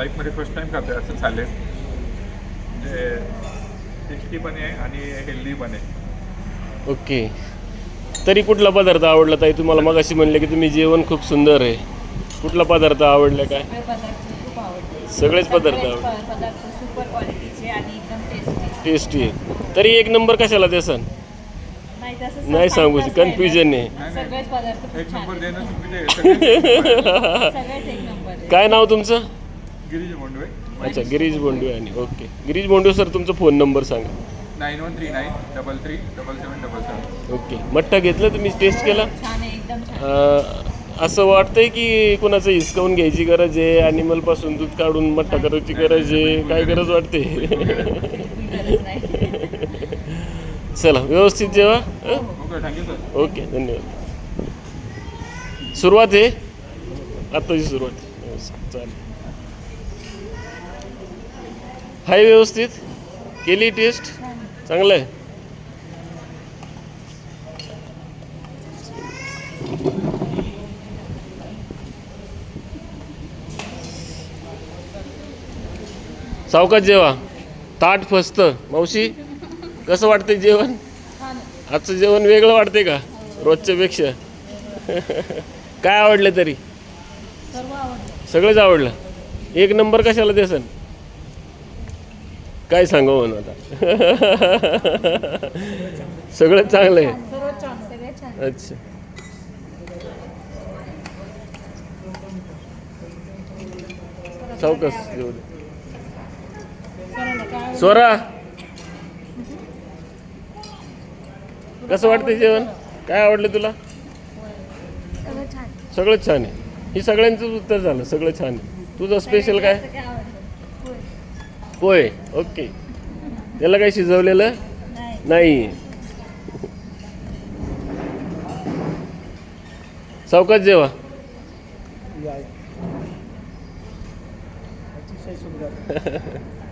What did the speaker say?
लाईफमध्ये first time खातोय असं सॅलेड म्हणजे टेस्टी पण आहे आणि हेल्दी पण आहे. ओके. तरी कुठला पदार्थ आवडला ताई? तुम्हाला मग अशी म्हणले की तुम्ही जेवण खूप सुंदर आहे. कुठला पदार्थ आवडला काय? सगळेच पदार्थ आवडले. टेस्टी टेस्टी आहे. तरी एक नंबर कशाला देसन नाही तसं नाही सांगू कन्फ्युजन आहे. येणार. सगळेच पदार्थ खूप एक छान नंबर आहेत. देणं चुकीचं आहे. सगळे सगळेच एक नंबर आहे. काय नाव तुमचं? गिरीज बोंडवे अच्छा गिरीश बोंडवे आणि ओके. गिरीश बोंडवे सर तुमचा फोन नंबर सांगा. Nine one three nine double three double seven double seven. Okay. मट्टा घेतलं तुम्ही टेस्ट केला? छान आहे एकदम छान. अं, असं वाटतंय की कोणाचं हिसकावून घ्यायची गरज आहे ॲनिमलपासून दूध काढून मट्टा करायची गरज आहे काय गरज वाटते? बिलकुल गरज नाही. चला व्यवस्थित जेवा. हं? ओके थँक्यू सर ओके धन्यवाद. सुरुवात आहे? आत्ताची सुरुवात. व्यवस्थित, चालेल. हाय व्यवस्थित. केली टेस्ट. चांगलं आहे. सावकाश जेवा. ताट फसत. मावशी कसं वाटतंय जेवण. आजचं जेवण वेगळं वाटते का? रोजच्या पेक्षा. काय आवडलं तरी? सगळंच आवडलं. एक नंबर कशाला देसन? काय सांगू म्हणून आता? सगळं चांगलं आहे अच्छा. चौकस जेवू दे. स्वरा कसं वाटतं जेवण? काय आवडलं तुला? सगळं छान. सगळं छान आहे. ही सगळ्यांचंच उत्तर झालं सगळं छान आहे. तुझं स्पेशल काय. पोहे. ओके त्याला काही शिजवलेलं नाही. नाही सावकाश जेवा. अतिशय सुंदर.